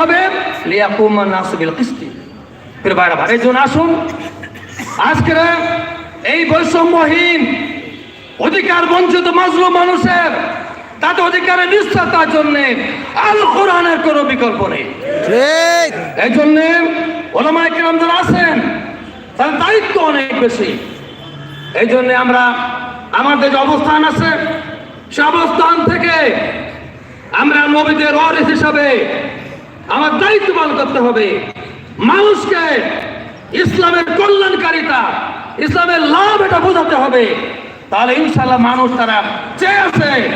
হবে? লিয়াকুম নাসবিল কিস্তি। ফির বাইরে ভাই জন আসুন। আজকের এই বৈষম্যহীন অধিকার বঞ্চিত মাজলুম মানুষের তাদের অধিকারের নিষ্ঠাতার জন্য আল কোরআনের কোনো বিকল্প নেই। এই জন্য ওলামায় কিরাম যারা আছেন তাদের দায়িত্ব অনেক বেশি। এই জন্য আমরা আমাদের যে অবস্থান আছে সে অবস্থান থেকে আমরা নবীদের ওয়ারিস হিসাবে আমার দায়িত্ব পালন করতে হবে। মানুষকে ইসলামের কল্যাণকারিতা, ইসলামের লাভ এটা বোঝাতে হবে। তাহলে ইনশাল্লাহ মানুষ তারা চেয়ে আছে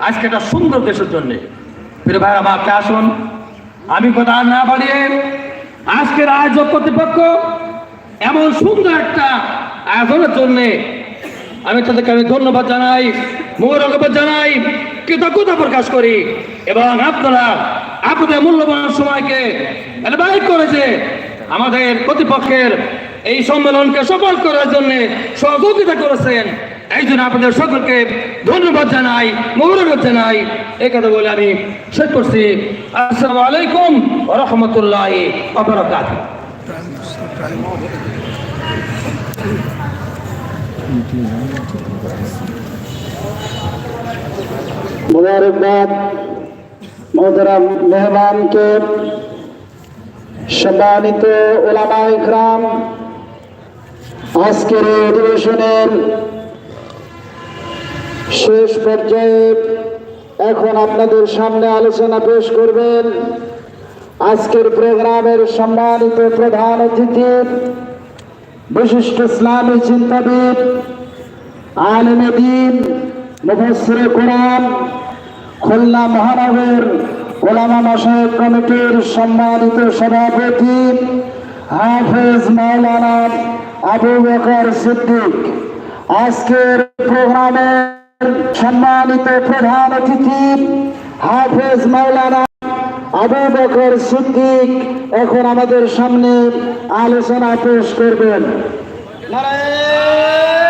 আজকে একটা সুন্দর দেশের জন্য। ফিরে ভাই আপনি আসুন। আমি কথা না বাড়িয়ে আজকের আয়োজক কর্তৃপক্ষ এমন সুন্দর একটা আয়োজনের জন্য আমি তাদেরকে আমি ধন্যবাদ জানাই, মোবারকবাদ জানাই, কৃতজ্ঞতা প্রকাশ করি। এবং আপনারা আপনাদের মূল্যবান সময়কে ব্যয় করেছে আমাদের প্রতিপক্ষের এই সম্মেলনকে সফল করার জন্য সহযোগিতা করেছেন। এই জন্য আপনাদের সকলকে ধন্যবাদ জানাই মোবারকবাদ জানাই। এই কথা বলে আমি শেষ করছি। আসসালামু আলাইকুম রহমতুল্লাহ অবরাকাত মোবারকবাদ। মোদরাম মেহমানকে সম্মানিত ওলামাই গ্রাম আজকের অধিবেশনের শেষ পর্যায়ে এখন আপনাদের সামনে আলোচনা পেশ করবেন আজকের প্রোগ্রামের সম্মানিত প্রধান অতিথি, বিশিষ্ট ইসলামী চিন্তাবিদ আলমদিন মুফসরে কোরআন খুলনা মহানগর ওলামা মাসায়ক কমিটির সম্মানিত সভাপতি হাফেজ মাওলানা আবু বকর সিদ্দিক। আজকের প্রোগ্রামের সম্মানিত প্রধান অতিথি হাফেজ মাওলানা আবু বকর সিদ্দিক এখন আমাদের সামনে আলোচনা পেশ করবেন। আল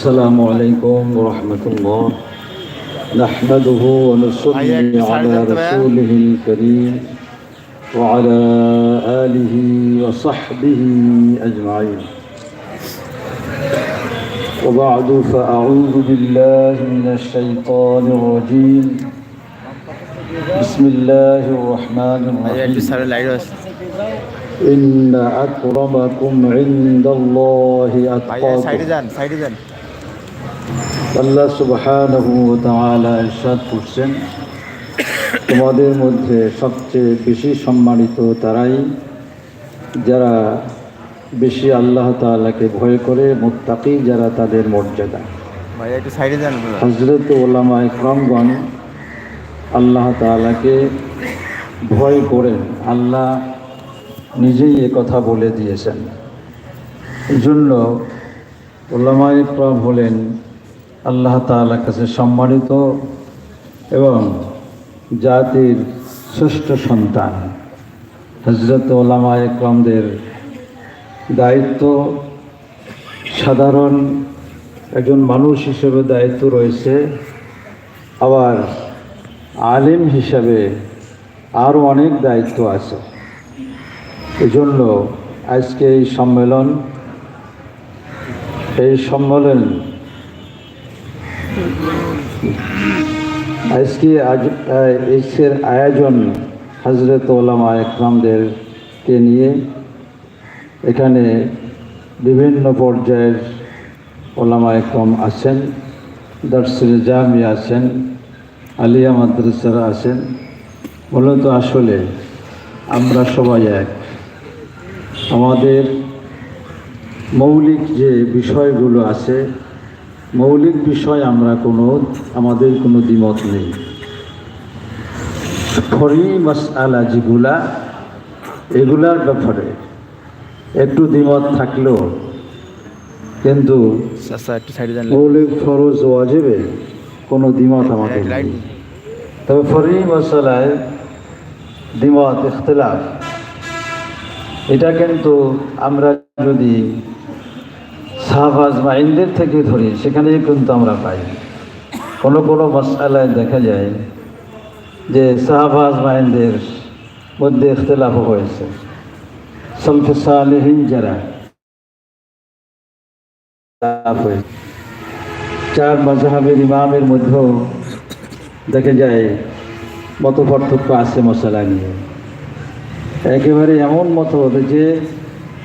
السلام عليكم ورحمة الله. نحمده ونصلي على رسوله الكريم وعلى آله وصحبه أجمعين. وبعد فأعوذ بالله من الشيطان الرجيم. بسم الله الرحمن الرحيم. إن أكرمكم عند الله أتقاكم. আল্লাহ সুবহানাহু ওয়া তাআলা ইরশাদ করছেন। তোমাদের মধ্যে সবচেয়ে বেশি সম্মানিত তারাই যারা বেশি আল্লাহ তাআলাকে ভয় করে মুত্তাকি যারা তাদের মর্যাদা। হজরত ওলামা ইকরামগণ আল্লাহ তাআলাকে ভয় করেন আল্লাহ নিজেই এ কথা বলে দিয়েছেন। এই জন্য ওলামা ইকরাম হলেন আল্লাহ তাআলার কাছে সম্মানিত এবং জাতির শ্রেষ্ঠ সন্তান। হজরত ওলামা ইকরামদের দায়িত্ব সাধারণ একজন মানুষ হিসেবে দায়িত্ব রয়েছে। আবার আলিম হিসাবে আরও অনেক দায়িত্ব আছে। এজন্য আজকে এই সম্মেলন এই সম্মেলন আজকে আজ এসের আয়োজন হজরত ওলামা একরামদেরকে নিয়ে। এখানে বিভিন্ন পর্যায়ের ওলামা একরম আছেন দর্শিল জামি আছেন আলিয়া মাদ্রাসারা আছেন মূলত আসলে আমরা সবাই এক। আমাদের মৌলিক যে বিষয়গুলো আছে মৌলিক বিষয় আমরা কোনো আমাদের কোনো দ্বিমত নেই। ফরি মাস আলা যেগুলা এগুলার ব্যাপারে একটু দ্বিমত থাকলেও কিন্তু সাইডে মৌলিক ফরজ ওয়াজিবে কোনো দ্বিমত আমাদের নেই। তবে ফরি মশলায় দ্বিমত ইখতলাফ এটা কিন্তু আমরা যদি সাহাবাজ মাইন্দের থেকে ধরি, সেখানেই কিন্তু আমরা পাই। কোনো কোনো মশালায় দেখা যায় যে সাহাবাজ মাইন্দের মধ্যে ইখতলাফ হয়েছে। সলফে সালেহীন যারা চার মজাহাবের ইমামের মধ্যেও দেখা যায় মত পার্থক্য আছে মশলা নিয়ে। একেবারে এমন মত হতে যে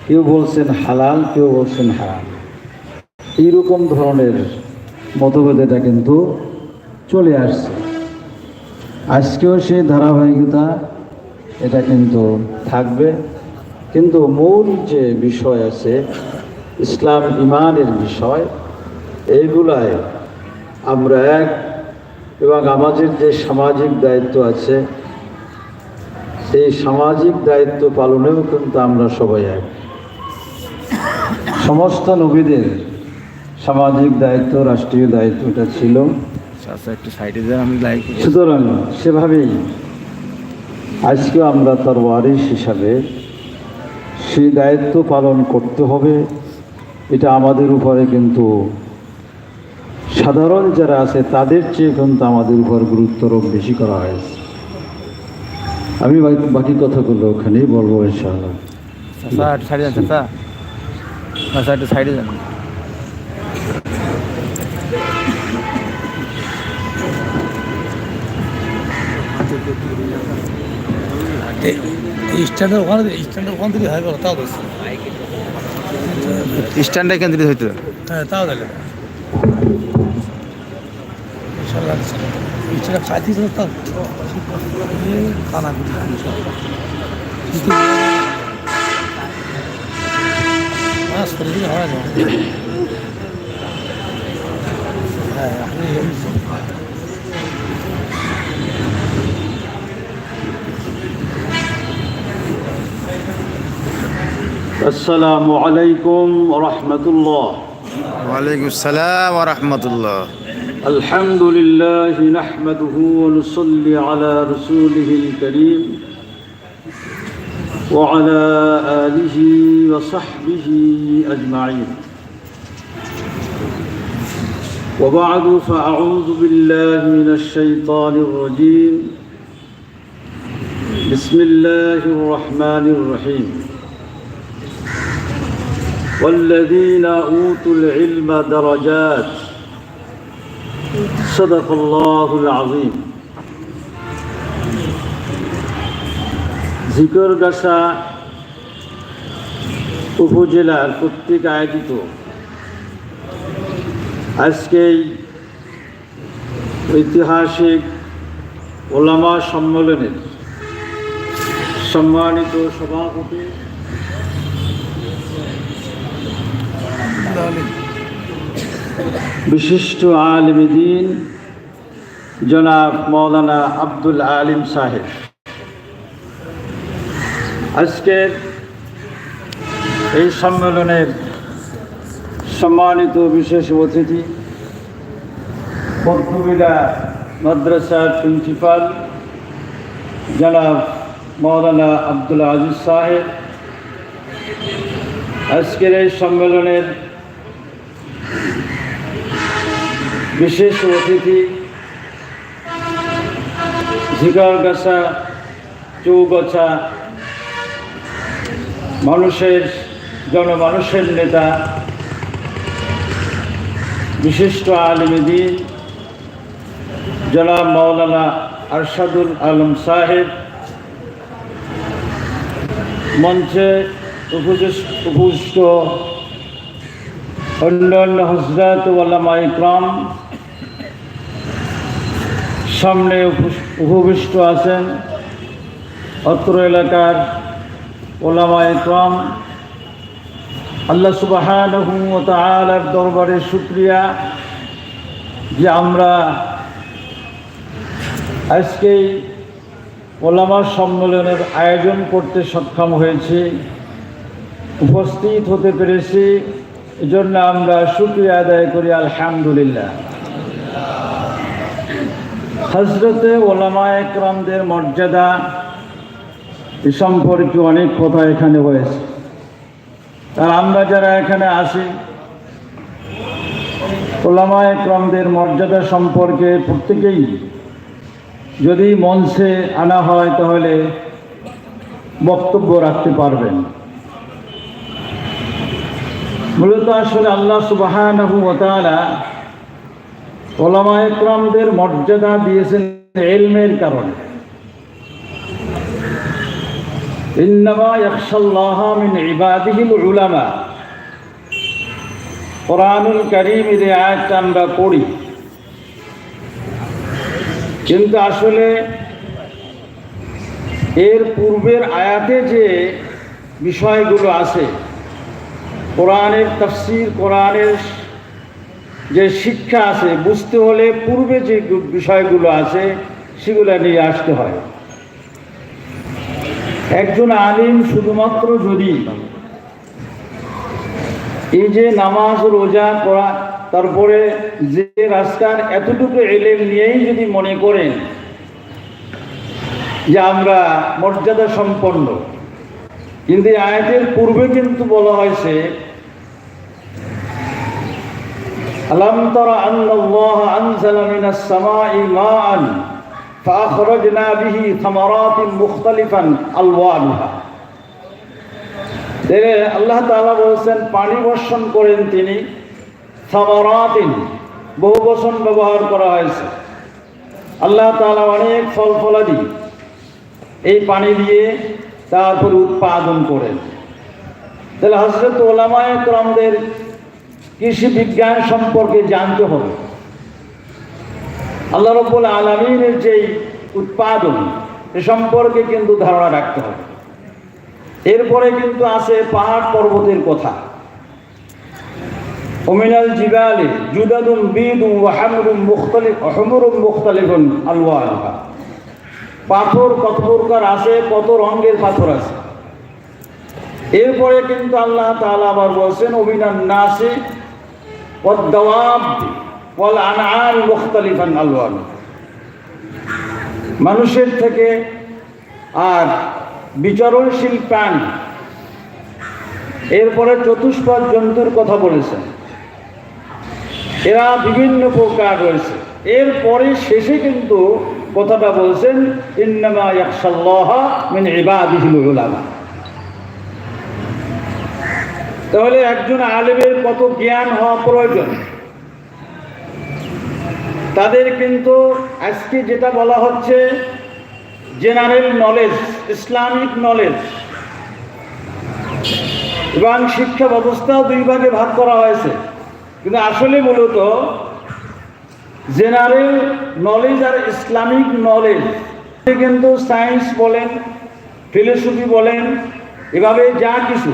কেউ বলছেন হালাল, কেউ বলছেন হারাম। এইরকম ধরনের মতভেদ এটা কিন্তু চলে আসছে। আজকেও সেই ধারাবাহিকতা, এটা কিন্তু থাকবে। কিন্তু মূল যে বিষয় আছে, ইসলাম ইমানের বিষয়, এইগুলায় আমরা এক এবং আমাদের যে সামাজিক দায়িত্ব আছে, সেই সামাজিক দায়িত্ব পালনেও কিন্তু আমরা সবাই এক। সমস্ত নবীদের সামাজিক দায়িত্ব রাষ্ট্রীয় দায়িত্ব এটা ছিল চাচা সাইডে আমি লাইভ সুতরাং সেভাবেই আজকে আমরা তার ওয়ারিস হিসাবে সেই দায়িত্ব পালন করতে হবে। এটা আমাদের উপরে কিন্তু সাধারণ যারা আছে তাদের চেয়ে কিন্তু আমাদের উপর গুরুত্বরোপ বেশি করা হয়েছে। আমি বাকি- কথাগুলো ওখানেই বলব ইনশাআল্লাহ। সাইডে যান সাইডে যান। স্ট্যান্ডের ওখানে স্ট্যান্ডের ওখান থেকে করো তাও স্ট্যান্ডে কেন্দ্রিত হইতো হ্যাঁ তাও দিলে স্ট্যান্ডে খাইতেছিল তাও খানা মাছ করে দিলে হয় না হ্যাঁ আপনি السلام عليكم ورحمة الله. وعليكم السلام ورحمة الله. الحمد لله نحمده ونصلي على رسوله الكريم وعلى آله وصحبه أجمعين. وبعد فأعوذ بالله من الشيطان الرجيم. بسم الله الرحمن الرحيم. والذين أوتوا العلم درجات صدق الله العظيم জিকরগাছা উপজেলার কর্তৃক আয়োজিত আজকে এই ঐতিহাসিক ওলামা সম্মেলনের সম্মানিত সভাপতি বিশিষ্ট আলিম দিন, জনাব মৌলানা আব্দুল আলিম সাহেব। আজকের এই সম্মেলনের সম্মানিত বিশেষ অতিথি বর্তমিলা মাদ্রাসার প্রিন্সিপাল, জনাব মৌলানা আব্দুল আজিজ সাহেব। আজকের এই সম্মেলনের বিশেষ অতিথি ঝিগারগাছা চৌগাছা, মানুষের, জনমানুষের নেতা, বিশিষ্ট আলিমদিন জনাব মৌলানা আরশাদুল আলম সাহেব, মঞ্চে উপবিষ্ট অন্যান্য হজরত ওয়ালামা ইকরাম সামনে উপ- উপবিষ্ট আছেন অত্র এলাকার ওলামা ইকরাম। আল্লাহ তাআলার দরবারে শুক্রিয়া যে আমরা আজকেই ওলামা সম্মেলনের আয়োজন করতে সক্ষম হয়েছি, উপস্থিত হতে পেরেছি, এজন্য আমরা শুক্রিয়া আদায় করি, আলহামদুলিল্লাহ। হজরতে ওলামা একরামদের মর্যাদা এ সম্পর্কে অনেক কথা এখানে হয়েছে আর আমরা যারা এখানে আসি ওলামা একরামদের মর্যাদা সম্পর্কে প্রত্যেকেই যদি মঞ্চে আনা হয় তাহলে বক্তব্য রাখতে পারবেন। মূলত আসলে আল্লাহ সুবাহানহু ওতালা ওলামা একরামদের মর্যাদা দিয়েছেন এলমের কারণে। কোরআনুল আয়াতটা আমরা পড়ি। কিন্তু আসলে এর পূর্বের আয়াতে যে বিষয়গুলো আছে, কোরআনের তফসির, কোরআনের যে শিক্ষা আছে, বুঝতে হলে পূর্বে যে বিষয়গুলো আছে, সেগুলো নিয়ে আসতে হয়। একজন আলিম শুধুমাত্র যদি এই যে নামাজ, রোজা করা তারপরে যে রাস্তার এতটুকু এলেম নিয়েই যদি মনে করেন যে আমরা মর্যাদা সম্পন্ন। কিন্তু আয়াতের পূর্বে কিন্তু বলা হয়েছে আলম তরা আন্নাল্লাহ আনজালা মিনাস সামাই মাআন فأخرجنا به ثمرات مختلفا ألوانها দেখে আল্লাহ তাআলা বলছেন পানি বর্ষণ করেন তিনি সামারাতিন বহু বচন ব্যবহার করা হয়েছে আল্লাহ তাআলা অনেক ফল ফলাদি এই পানি দিয়ে তারপর উৎপাদন করেন তাহলে হজরত ওলামায় ক্রমদের কৃষি বিজ্ঞান সম্পর্কে জানতে হবে। আল্লাহ রব্বুল আলমিনের যেই উৎপাদন, এ সম্পর্কে কিন্তু ধারণা রাখতে হবে। এরপরে কিন্তু আছে পাহাড় পর্বতের কথা। ওমিনাল জিবালে জুদাদুম বিদুম ওয়াহামরুম মুখতালিফ হমরুম মুখতালিফুন আলওয়ানহা পাথর কত প্রকার আছে, কত রঙের পাথর আছে। এরপরে কিন্তু আল্লাহ তালা আবার বলছেন অভিনান নাসি মানুষের থেকে আর বিচরণশীল প্রাণী, এরপরে চতুষ্পদ জন্তুর কথা বলেছেন। এরা বিভিন্ন প্রকার রয়েছে। এরপরে শেষে কিন্তু কথাটা বলছেন, ইন্নামা ইয়াখশাল্লাহ মিন ইবাদিহিল উলামা। তাহলে একজন আলেমের কত জ্ঞান হওয়া প্রয়োজন? তাদের কিন্তু আজকে যেটা বলা হচ্ছে জেনারেল নলেজ ইসলামিক নলেজ এবং শিক্ষা ব্যবস্থাও দুই ভাগে ভাগ করা হয়েছে। কিন্তু আসলে মূলত জেনারেল নলেজ আর ইসলামিক নলেজ কিন্তু সায়েন্স বলেন ফিলোসফি বলেন, এভাবে যা কিছু।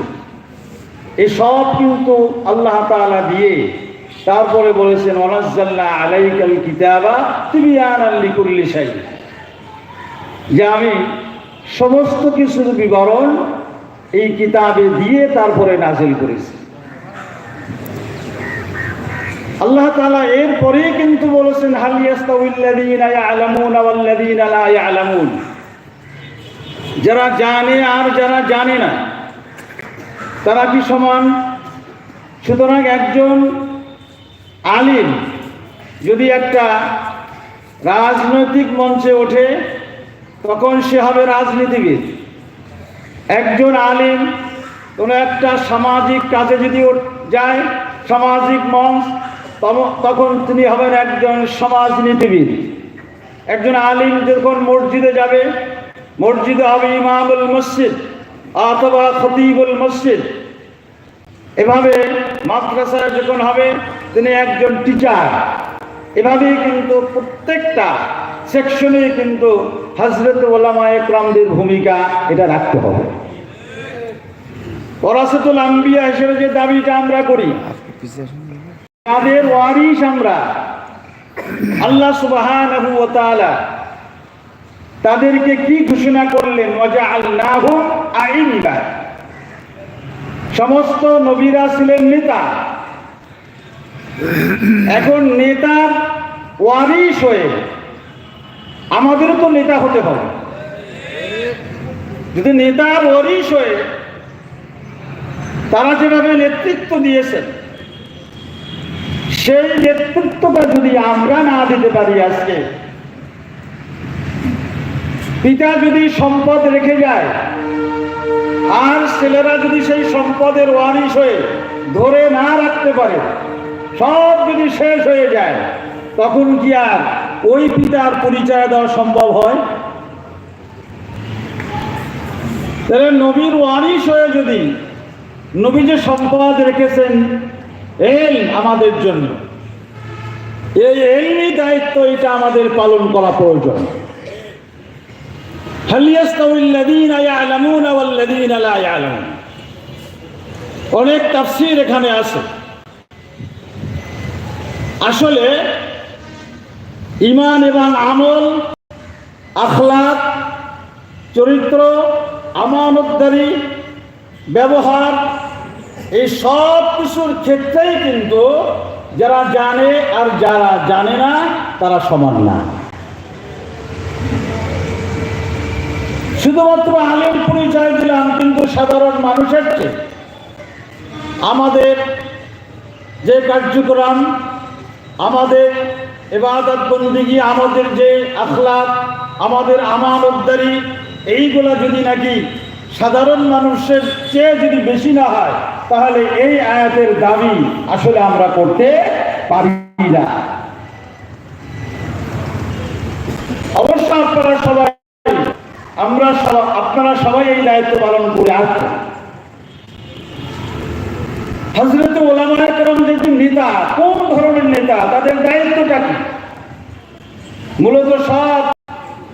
এই সব কিন্তু আল্লাহ তাআলা দিয়ে তারপরে বলেছেন অনাজ্জাল্লা আলাইকাল কিতাবা তিবিয়ান লিকুল্লি শাই। যে আমি সমস্ত কিছুর বিবরণ এই কিতাবে দিয়ে তারপরে নাজিল করেছি। আল্লাহ তাআলা এরপরে কিন্তু বলেছেন, হাল ইয়াস্তাউল্লাযীনা ইয়ালামুনা ওয়াল্লাযীনা লা ইয়ালামুন। যারা জানে আর যারা জানে না তারা কি সমান? সুতরাং একজন আলিম যদি একটা রাজনৈতিক মঞ্চে ওঠে, তখন সে হবে রাজনীতিবিদ। একজন আলিম কোনো একটা সামাজিক কাজে যদি যায় সামাজিক মঞ্চ তখন তিনি হবেন একজন সমাজনীতিবিদ। একজন আলিম যখন মসজিদে যাবে, মসজিদে হবে ইমামুল মসজিদ। অথবা খতিবুল মসজিদ। এভাবে মাদ্রাসায় যখন হবে, তিনি একজন টিচার এভাবেই কিন্তু প্রত্যেকটা সেকশনে কিন্তু হজরত ওলামা একরামদের ভূমিকা এটা রাখতে হবে। পরাসতুল আম্বিয়া হিসেবে যে দাবিটা আমরা করি, তাদের ওয়ারিস আমরা। আল্লাহ ওয়া তাদেরকে কি ঘোষণা করলেন? মজা ওয়াজআলনাহু আইম্মা সমস্ত নবীরা ছিলেন নেতা। এখন নেতার ওয়ারিশ হয়ে আমাদেরও তো নেতা হতে হবে। যদি নেতার ওয়ারিশ হয়ে তারা যেভাবে নেতৃত্ব দিয়েছেন, সেই নেতৃত্বটা যদি আমরা না দিতে পারি আজকে পিতা যদি সম্পদ রেখে যায়, আর ছেলেরা যদি সেই সম্পদের ওয়ারিশ হয়ে ধরে না রাখতে পারে, সব যদি শেষ হয়ে যায়, তখন কি আর ওই পিতার পরিচয় দেওয়া সম্ভব হয়? তাহলে নবীর ওয়ারিশ হয়ে যদি নবী যে সম্পদ রেখেছেন, এই আমাদের জন্য। এই এলমি দায়িত্ব, এটা আমাদের পালন করা প্রয়োজন। অনেক তাফসীর এখানে আছে। আসলে ইমান এবং আমল, আখলাক, চরিত্র, আমানতদারি, ব্যবহার, এই সব কিছুর ক্ষেত্রেই কিন্তু যারা জানে আর যারা জানে না, তারা সমান না। শুধুমাত্র আলেম পরিচয় দিলাম, কিন্তু সাধারণ মানুষের চেয়ে। আমাদের যে কার্যক্রম, আমাদের এবাদত বন্দিগি আমাদের যে আখলাক, আমাদের আমানতদারি, এইগুলা যদি নাকি সাধারণ মানুষের চেয়ে যদি বেশি না হয়, তাহলে এই আয়াতের দাবি আসলে আমরা করতে পারি না। অবশ্য আপনারা সবাই আমরা আপনারা সবাই এই দায়িত্ব পালন করে আসছেন। হজরত ওলামায় কেরম দেখুন নেতা, কোন ধরনের নেতা, তাদের দায়িত্বটা কি? মূলত সব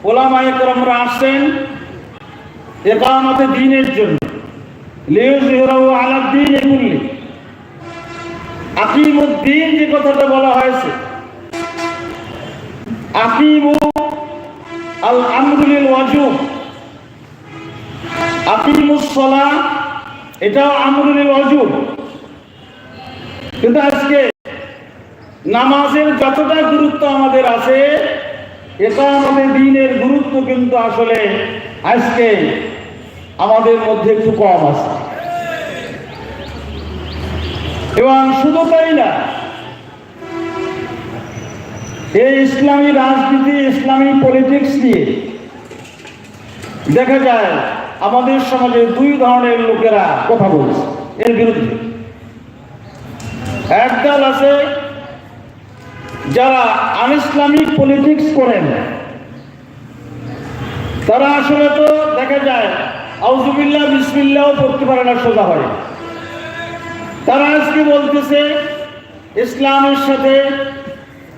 ওলামায় কেরমরা আসছেন একামতে দিনের জন্য। কুল্লি আকিমুদ্দিন যে কথাটা বলা হয়েছে আকিমু আল আমরুলিল ওয়াজুব আকিমুস সালাহ এটাও আমরুলিল ওয়াজুব কিন্তু আজকে নামাজের যতটা গুরুত্ব আমাদের আছে, এটা আমাদের দিনের গুরুত্ব কিন্তু আসলে আজকে আমাদের মধ্যে একটু কম আছে। এবং শুধু তাই না এই ইসলামী রাজনীতি, ইসলামী পলিটিক্স নিয়ে। দেখা যায়, আমাদের সমাজে দুই ধরনের লোকেরা কথা বলছে, এর বিরুদ্ধে। একদল আছে যারা আনইসলামিক পলিটিক্স করেন। তারা আসলে তো দেখা যায় আউজুবিল্লাহ বিসমিল্লাও করতে পারে না, সোজা হয়। তারা আজকে বলতেছে, ইসলামের সাথে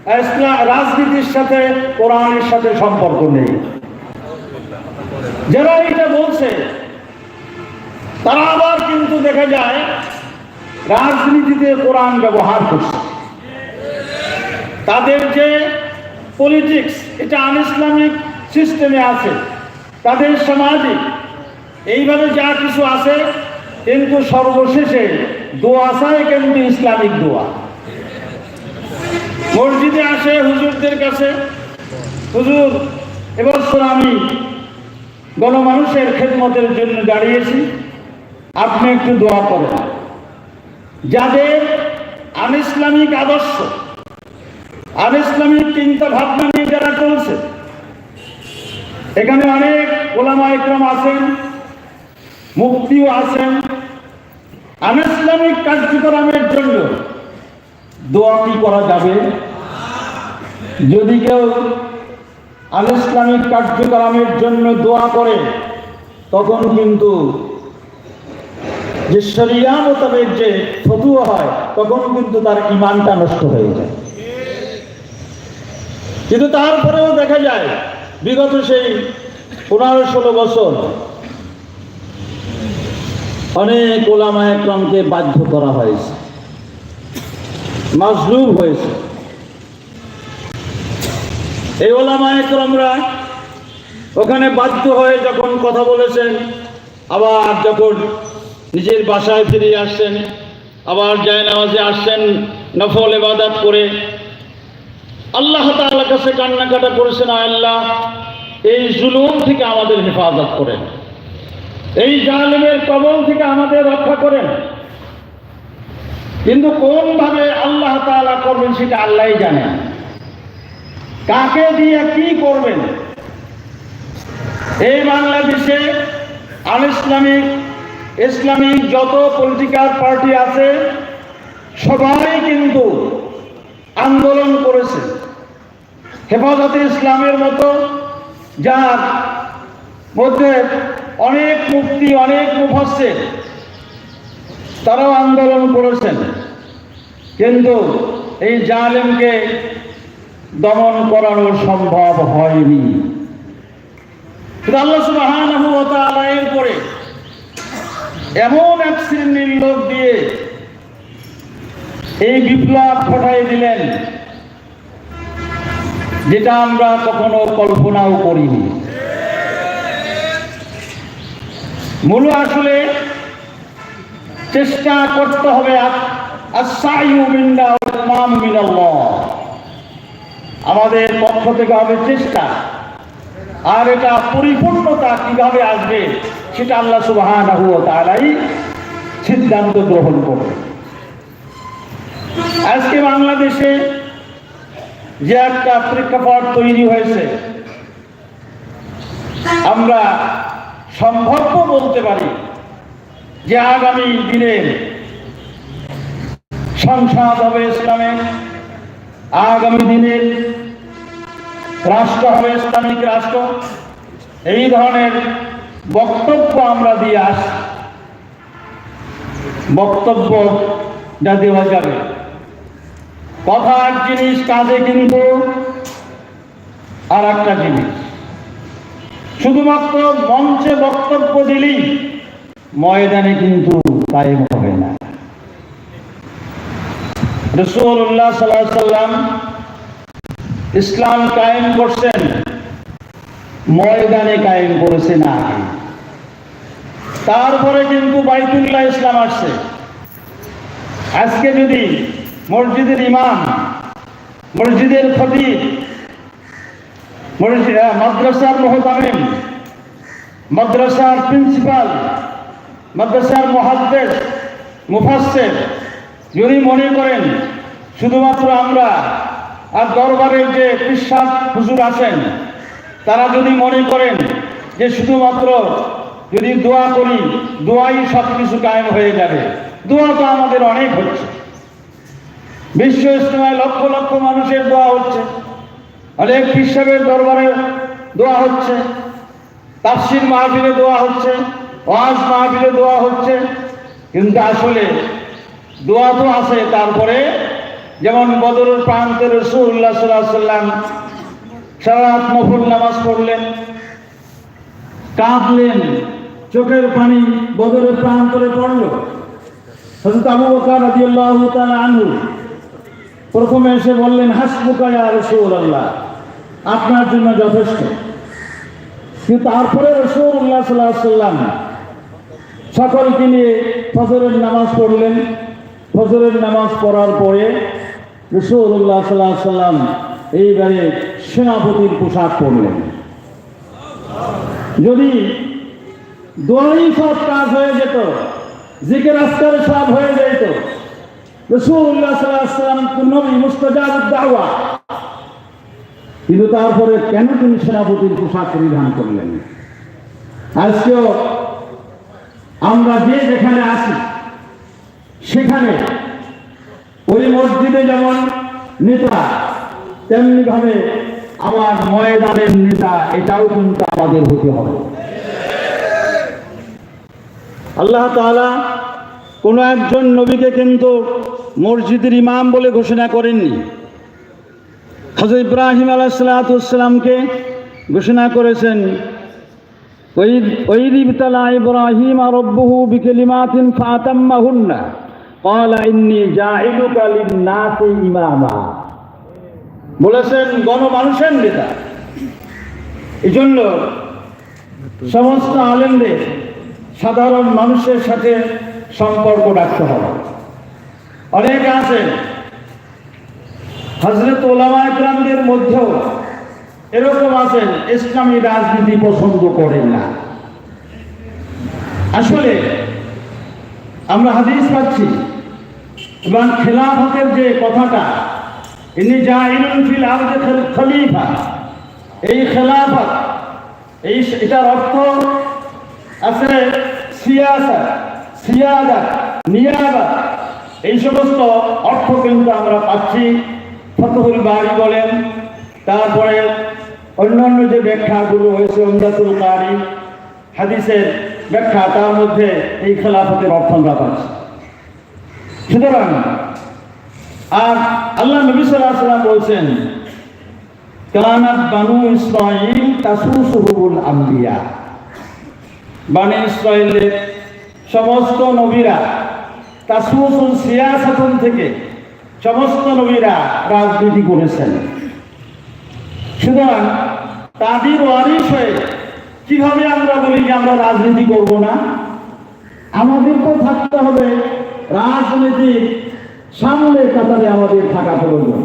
রাজনীতির সাথে কোরআনের সাথে সম্পর্ক নেই। যারা এটা বলছে, তারা আবার কিন্তু দেখা যায়, রাজনীতিতে কোরআন ব্যবহার করছে। তাদের যে পলিটিক্স এটা আন ইসলামিক সিস্টেমে আছে। তাদের সামাজিক এইভাবে যা কিছু আছে, কিন্তু সর্বশেষে দোয়াশায় কিন্তু ইসলামিক দোয়া। মসজিদে আসে হুজুরদের কাছে, হুজুর এবছর আমি গণমানুষের খেদমতের জন্য দাঁড়িয়েছি, আপনি একটু দোয়া করেন। যাদের আন ইসলামিক আদর্শ আন ইসলামিক চিন্তা ভাবনা নিয়ে যারা চলছে, এখানে অনেক ওলামা ইকরাম আছেন মুক্তিও আছেন আন ইসলামিক কার্যক্রমের জন্য দোয়া কি করা যাবে। যদি কেউ আল ইসলামিক কার্যক্রমের জন্য দোয়া করে, তখন কিন্তু যে শরিয়া মোতাবেক যে ফতুয়া হয়, তখন কিন্তু তার ইমানটা নষ্ট হয়ে যায়। কিন্তু তারপরেও দেখা যায়, বিগত সেই পনেরো ষোলো বছর অনেক ওলামা একরমকে বাধ্য করা হয়েছে। মাজলুম হয়েছে। এই ওলামা একরমরা ওখানে বাধ্য হয়ে যখন কথা বলেছেন, আবার যখন নিজের বাসায় ফিরে আসছেন, আবার যায় নামাজে আসছেন, নফল এবাদাত করে, আল্লাহ তাআলার কাছে কান্নাকাটা করেছেন আল্লাহ, এই জুলুম থেকে আমাদের হেফাজত করেন। এই জালেমের কবল থেকে আমাদের রক্ষা করেন। কিন্তু কোনভাবে আল্লাহ তাআলা করবেন সেটা আল্লাহই জানেন কাকে দিয়ে কি করবেন? এই বাংলাদেশে আল ইসলামিক ইসলামিক যত পলিটিক্যাল পার্টি আছে, সবাই কিন্তু আন্দোলন করেছে। হেফাজতে ইসলামের মতো, যার মধ্যে অনেক মুক্তি অনেক মুফাসসির, তারাও আন্দোলন করেছেন। কিন্তু এই জালেমকে দমন করানো সম্ভব হয়নি। আল্লাহ এর পরে এমন এক শ্রেণির লোক দিয়ে এই বিপ্লব ঘটাই দিলেন, যেটা আমরা কখনো কল্পনাও করিনি। মূল আসলে চেষ্টা করতে হবে আমাদের পক্ষ থেকে হবে চেষ্টা। আর এটা পরিপূর্ণতা কীভাবে আসবে সেটা আল্লাহ ওয়া তাআলাই সিদ্ধান্ত গ্রহণ করবে। আজকে বাংলাদেশে যে একটা প্রেক্ষাপট তৈরি হয়েছে। আমরা সম্ভাব্য বলতে পারি যে আগামী দিনে সংসদ হবে ইসলামের আগামী দিনের রাষ্ট্র হবে ইসলামিক রাষ্ট্র। এই ধরনের বক্তব্য আমরা দিয়ে আসি, বক্তব্য যা দেওয়া যাবে। কথা এক জিনিস, কাজে কিন্তু আর একটা জিনিস। শুধুমাত্র মঞ্চে বক্তব্য দিলেই ময়দানে কিন্তু তাই হবে না। রসুল্লাহ সাল্লাহ সাল্লাম ইসলাম কায়েম করছেন, ময়দানে কায়েম করেছে না তারপরে কিন্তু বাইতুল্লাহ ইসলাম আসছে। আজকে যদি মসজিদের ইমাম, মসজিদের খতিব মাদ্রাসার মহতামিম, মাদ্রাসার প্রিন্সিপাল, মাদ্রাসার মহাদ্দেশ, মুফাসসির যদি মনে করেন শুধুমাত্র আমরা আর দরবারের যে বিশ্বাস হুজুর আছেন, তারা যদি মনে করেন যে শুধুমাত্র যদি দোয়া করি, দোয়াই সব কিছু কায়েম হয়ে যাবে। দোয়া তো আমাদের অনেক হচ্ছে। বিশ্ব ইস্তেমায় লক্ষ লক্ষ মানুষের দোয়া হচ্ছে। অনেক হিসাবের দরবারে দোয়া হচ্ছে। তাফসির মাহফিলে দোয়া হচ্ছে। ওয়াজ মাহফিলে দোয়া হচ্ছে। কিন্তু আসলে দোয়া তো আছে তারপরে, যেমন বদরের প্রান্তে রসুল্লাহ সাল্লাহ সাল্লাম সারা রাত নফল নামাজ পড়লেন, কাঁদলেন, চোখের পানি বদরের প্রান্তরে পড়ল। হযরত আবু বকর রাদিয়াল্লাহু তাআলা আনহু প্রথমে এসে বললেন, হাসবুকা ইয়া রাসূলুল্লাহ, আপনার জন্য যথেষ্ট। কিন্তু তারপরে রাসূলুল্লাহ সাল্লাল্লাহু আলাইহি সাল্লাম সকলকে নিয়ে ফজরের নামাজ পড়লেন। ফজরের নামাজ পড়ার পরে রসুল্লাহ সাল্লাহ সাল্লাম এইবারে সেনাপতির পোশাক পরলেন। যদি দোয়াই সব কাজ হয়ে যেত, জিকের আজকাল সব হয়ে যেত রসুল্লাহ সাল্লাহ সাল্লাম নবী মুস্তাজাব দাওয়া কিন্তু তারপরে কেন তিনি সেনাপতির পোশাক পরিধান করলেন? আজকেও আমরা যে যেখানে আছি সেখানে ওই মসজিদে যেমন নেতা তেমনি ভাবে আমার ময়দানের নেতা, এটাও কিন্তু আমাদের হতে হবে। আল্লাহ তালা কোনো একজন নবীকে কিন্তু মসজিদের ইমাম বলে ঘোষণা করেননি। হজর ইব্রাহিম আলাহ সালাতামকে ঘোষণা করেছেন, ওই ওই রিবতালা ইব্রাহিম আর রব্বহু বিকেলিমাতিন ফাতাম্মাহুন্না। ইমামা বলেছেন গণমানুষের নেতা। এই জন্য সমস্ত আলেমদের সাধারণ মানুষের সাথে সম্পর্ক রাখতে হবে। অনেকে আছেন হজরত ওলামা ইকরামদের মধ্যেও এরকম আছেন, ইসলামী রাজনীতি পছন্দ করেন না। আসলে আমরা হাদিস পাচ্ছি এবং খেলাফতের যে কথাটা ইনি যা ফিল আরদে খলিফা। এই খেলাফত, এই এটার অর্থ আছে সিয়াসা, সিয়াদা নিয়াবা এই সমস্ত অর্থ কিন্তু আমরা পাচ্ছি। ফতহুল বাড়ি বলেন, তারপরে অন্যান্য যে ব্যাখ্যাগুলো হয়েছে অমদাতুল কারি, হাদিসের ব্যাখ্যা, তার মধ্যে এই খেলাফতের অর্থ আমরা পাচ্ছি। সুতরাং, আর আল্লাহ নবী ওয়াসাল্লাম বলছেন কানাত বানু ইসরাইল তাসুসুহুল আম্বিয়া বানি ইসরায়েলের সমস্ত নবীরা তাসুসুল সিয়াসাতুন থেকে সমস্ত নবীরা রাজনীতি করেছেন। সুতরাং, তাদের ওয়ারিস হয়ে কীভাবে আমরা বলি যে আমরা রাজনীতি করব না? আমাদের তো থাকতে হবে রাজনীতির সামনে কাতারে আমাদের থাকা প্রয়োজন।